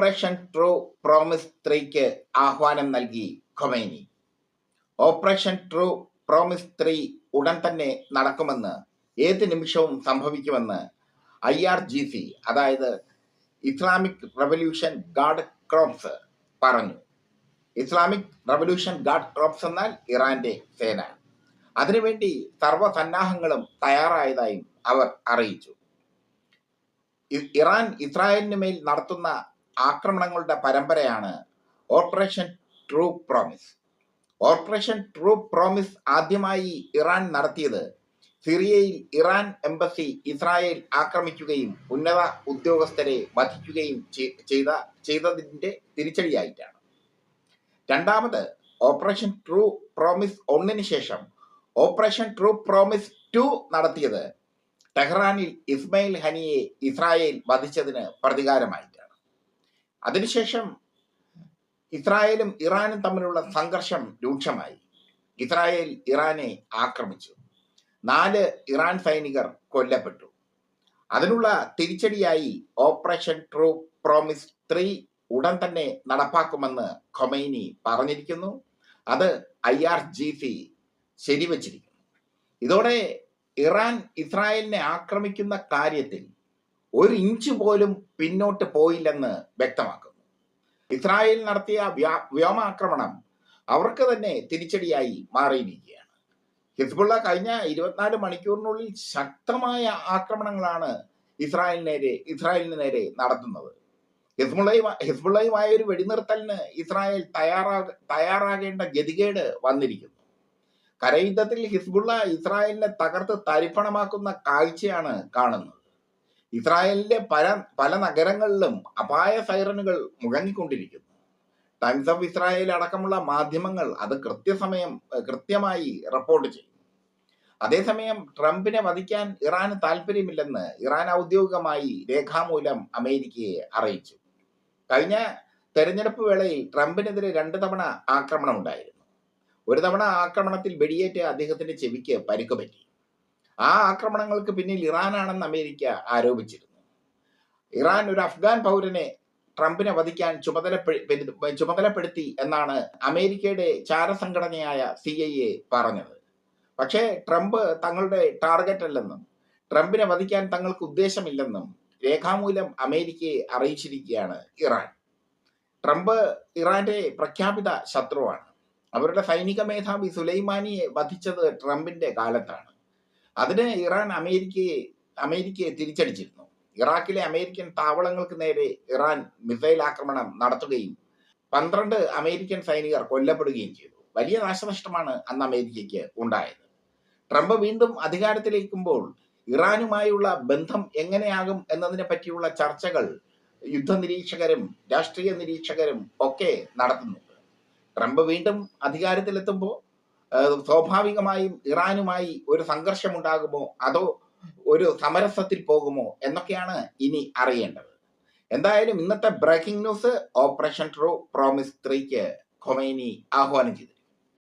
Operation true promise ത്രീക്ക് ആഹ്വാനം നൽകി Khomeini. Operation true promise three ഉടൻ തന്നെ നടക്കുമെന്ന് ഏത് നിമിഷവും സംഭവിക്കുമെന്ന് ഐ ആർ ജി സി അതായത് ഇസ്ലാമിക് റവല്യൂഷൻ ഗാർഡ് ക്രോപ്സ് പറഞ്ഞു. ഇസ്ലാമിക് റവല്യൂഷൻ ഗാർഡ് ക്രോപ്സ് എന്നാൽ ഇറാന്റെ സേന. അതിനുവേണ്ടി സർവസന്നാഹങ്ങളും തയ്യാറായതായും അവർ അറിയിച്ചു. ഇറാൻ ഇസ്രായേലിന് മേൽ നടത്തുന്ന ആക്രമണങ്ങളുടെ പരമ്പരയാണ് operation true promise operation true promise ആദ്യമായി ഇറാൻ നടത്തിയത് സിറിയയിൽ ഇറാൻ എംബസി ഇസ്രായേൽ ആക്രമിക്കുകയും ഉന്നത ഉദ്യോഗസ്ഥരെ വധിക്കുകയും ചെയ്ത ചെയ്തതിന്റെ തിരിച്ചടിയായിട്ടാണ്. രണ്ടാമത് ഓപ്പറേഷൻ ട്രൂ പ്രോമിസ് ഒന്നിന് ശേഷം ഓപ്പറേഷൻ ട്രൂ പ്രോമിസ് ടു നടത്തിയത് ടെഹ്റാനിൽ ഇസ്മയിൽ ഹനിയെ ഇസ്രായേൽ വധിച്ചതിന് പ്രതികാരമായിട്ടാണ് അതിനുശേഷം ഇസ്രായേലും ഇറാനും തമ്മിലുള്ള സംഘർഷം രൂക്ഷമായി. ഇസ്രായേൽ ഇറാനെ ആക്രമിച്ചു. നാല് ഇറാൻ സൈനികർ കൊല്ലപ്പെട്ടു. അതിനുള്ള തിരിച്ചടിയായി ഓപ്പറേഷൻ ട്രൂ പ്രോമിസ് ത്രീ ഉടൻ തന്നെ നടപ്പാക്കുമെന്ന് ഖൊമൈനി പറഞ്ഞിരിക്കുന്നു. അത് ഐ ആർ ജി സി ശരിവച്ചിരിക്കുന്നു. ഇതോടെ ഇറാൻ ഇസ്രായേലിനെ ആക്രമിക്കുന്ന കാര്യത്തിൽ ഒരു ഇഞ്ച് പോലും പിന്നോട്ട് പോയില്ലെന്ന് വ്യക്തമാക്കുന്നു. ഇസ്രായേൽ നടത്തിയ വ്യാ- വ്യോമാക്രമണം അവർക്ക് തന്നെ തിരിച്ചടിയായി മാറിയിരിക്കുകയാണ്. ഹിസ്ബുള്ള കഴിഞ്ഞ ഇരുപത്തിനാല് മണിക്കൂറിനുള്ളിൽ ശക്തമായ ആക്രമണങ്ങളാണ് ഇസ്രായേലിന് നേരെ ഇസ്രായേലിന് നേരെ നടത്തുന്നത്. ഹിസ്ബുള്ളയും ഹിസ്ബുള്ളയുമായ ഒരു വെടിനിർത്തലിന് ഇസ്രായേൽ തയ്യാറാ തയ്യാറാകേണ്ട ഗതികേട് വന്നിരിക്കുന്നു. കരയുദ്ധത്തിൽ ഹിസ്ബുള്ള ഇസ്രായേലിനെ തകർത്ത് തരിപ്പണമാക്കുന്ന കാഴ്ചയാണ് കാണുന്നത്. ഇസ്രായേലിന്റെ പല പല നഗരങ്ങളിലും അപായ സൈറനുകൾ മുഴങ്ങിക്കൊണ്ടിരിക്കുന്നു. ടൈംസ് ഓഫ് ഇസ്രായേൽ അടക്കമുള്ള മാധ്യമങ്ങൾ അത് കൃത്യസമയം കൃത്യമായി റിപ്പോർട്ട് ചെയ്യും അതേസമയം ട്രംപിനെ വധിക്കാൻ ഇറാന് താല്പര്യമില്ലെന്ന് ഇറാൻ ഔദ്യോഗികമായി രേഖാമൂലം അമേരിക്കയെ അറിയിച്ചു. കഴിഞ്ഞ തെരഞ്ഞെടുപ്പ് വേളയിൽ ട്രംപിനെതിരെ രണ്ട് തവണ ആക്രമണം ഉണ്ടായിരുന്നു ഒരു തവണ ആക്രമണത്തിൽ വെടിയേറ്റ് അദ്ദേഹത്തിന്റെ ചെവിക്ക് പരിക്ക് പറ്റി. ആ ആക്രമണങ്ങൾക്ക് പിന്നിൽ ഇറാനാണെന്ന് അമേരിക്ക ആരോപിച്ചിരുന്നു. ഇറാൻ ഒരു അഫ്ഗാൻ പൗരനെ ട്രംപിനെ വധിക്കാൻ ചുമതലപ്പെടു ചുമതലപ്പെടുത്തി എന്നാണ് അമേരിക്കയുടെ ചാരസംഘടനയായ സി ഐ എ പറഞ്ഞത്. പക്ഷേ ട്രംപ് തങ്ങളുടെ ടാർഗറ്റ് അല്ലെന്നും ട്രംപിനെ വധിക്കാൻ തങ്ങൾക്ക് ഉദ്ദേശമില്ലെന്നും രേഖാമൂലം അമേരിക്കയെ അറിയിച്ചിരിക്കുകയാണ് ഇറാൻ. ട്രംപ് ഇറാന്റെ പ്രഖ്യാപിത ശത്രുവാണ്. അവരുടെ സൈനിക മേധാവി സുലൈമാനിയെ വധിച്ചത് ട്രംപിന്റെ കാലത്താണ്. അതിന് ഇറാൻ അമേരിക്കയെ അമേരിക്കയെ തിരിച്ചടിച്ചിരുന്നു. ഇറാഖിലെ അമേരിക്കൻ താവളങ്ങൾക്ക് നേരെ ഇറാൻ മിസൈൽ ആക്രമണം നടത്തുകയും പന്ത്രണ്ട് അമേരിക്കൻ സൈനികർ കൊല്ലപ്പെടുകയും ചെയ്തു. വലിയ നാശനഷ്ടമാണ് അന്ന് അമേരിക്കയ്ക്ക് ഉണ്ടായത്. ട്രംപ് വീണ്ടും അധികാരത്തിലേക്കുമ്പോൾ ഇറാനുമായുള്ള ബന്ധം എങ്ങനെയാകും എന്നതിനെ പറ്റിയുള്ള ചർച്ചകൾ യുദ്ധ നിരീക്ഷകരും രാഷ്ട്രീയ നിരീക്ഷകരും ഒക്കെ നടത്തുന്നുണ്ട്. ട്രംപ് വീണ്ടും അധികാരത്തിലെത്തുമ്പോൾ സ്വാഭാവികമായും ഇറാനുമായി ഒരു സംഘർഷം ഉണ്ടാകുമോ അതോ ഒരു സമരസത്തിൽ പോകുമോ? എന്നൊക്കെയാണ് ഇനി അറിയേണ്ടത്. എന്തായാലും ഇന്നത്തെ breaking news operation true promise ത്രീക്ക് Khomeini ആഹ്വാനം ചെയ്തു